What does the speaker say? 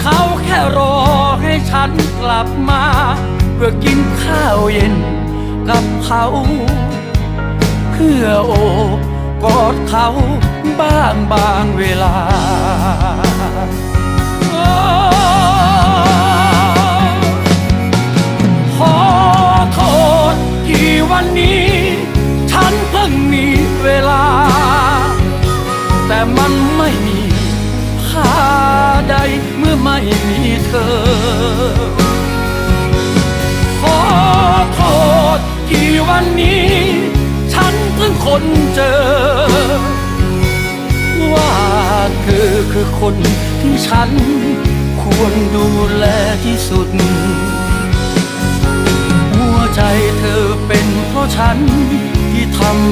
เขาแค่รอให้ฉันกลับมา เพื่อกินข้าวเย็นกับเขา เพื่อโอบกอดเขาบ้างบางเวลาขอโทษที่วันนี้ ฉันเพิ่งมีเวลา แต่มันไม่มีค่าใด ไม่มีเธอ ขอโทษที่วันนี้ ฉันเพิ่งคนเจอ ว่าเธอคือคนที่ฉัน ควรดูแลที่สุด หัวใจเธอเป็นเพราะฉันที่ทำ